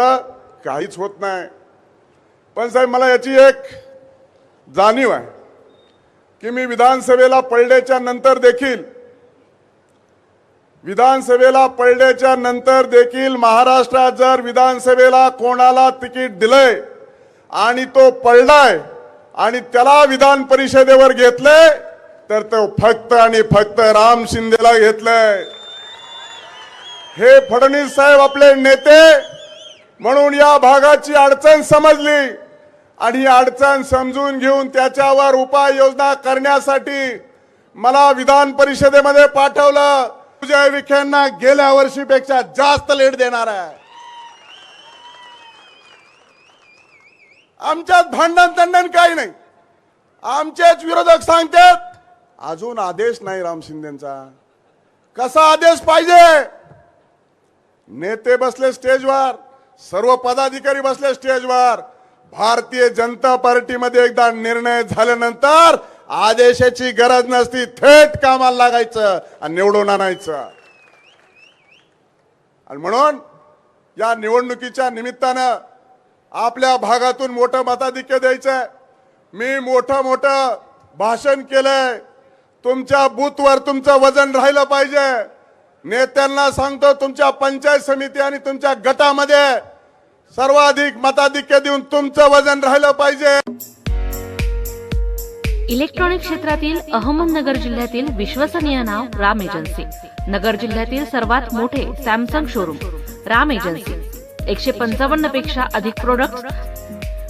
काहीच होत नाही. पण साहेब मला याची एक जाणीव आहे की मी विधानसभेला पडल्याच्या नंतर देखील विधानसभेला पडल्याच्या नंतर देखील महाराष्ट्रात जर विधानसभेला कोणाला तिकीट दिलंय आणि तो पडलाय आणि त्याला विधान परिषदेवर घेतलंय तर तो फक्त आणि फक्त राम शिंदेला घेतलंय. हे फडणवीस साहेब आपले नेते म्हणून या भागाची अडचण समजली. आणि ही अडचण समजून घेऊन त्याच्यावर उपाययोजना करण्यासाठी मला विधान परिषदेमध्ये पाठवलं. विजय विखेंना गेल्या वर्षीपेक्षा जास्त लेट देणार आहे. आमच्यात भांडण तंडण काही नाही. आमचेच विरोधक सांगतात अजून आदेश नाही राम शिंदेचा. कसा आदेश पाहिजे? नेते बसले स्टेजवर. सर्व पदाधिकारी बसले स्टेजवर. भारतीय जनता पार्टीमध्ये एकदा निर्णय झाल्यानंतर आदेशाची गरज नसती थेट कामाला लागायचं आणि निवडून आणायचं. आणि म्हणून या निवडणुकीच्या निमित्तानं आपल्या भागातून मोठं मताधिक्य द्यायचंय. मी मोठं मोठं भाषण केलंय. तुमच्या बूथवर तुमचं वजन राहिलं पाहिजे. नेत्यांना सांगतो तुमच्या पंचायत समिती आणि तुमच्या गटामध्ये सर्वाधिक मताधिक्य देऊन तुमचं वजन राहिलं पाहिजे. इलेक्ट्रॉनिक क्षेत्रातील अहमदनगर जिल्ह्यातील विश्वसनीय नाव राम एजन्सी. नगर जिल्ह्यातील सर्वात मोठे सॅमसंग शोरूम राम एजन्सी. एकशे पंचावन्नपेक्षा अधिक प्रोडक्ट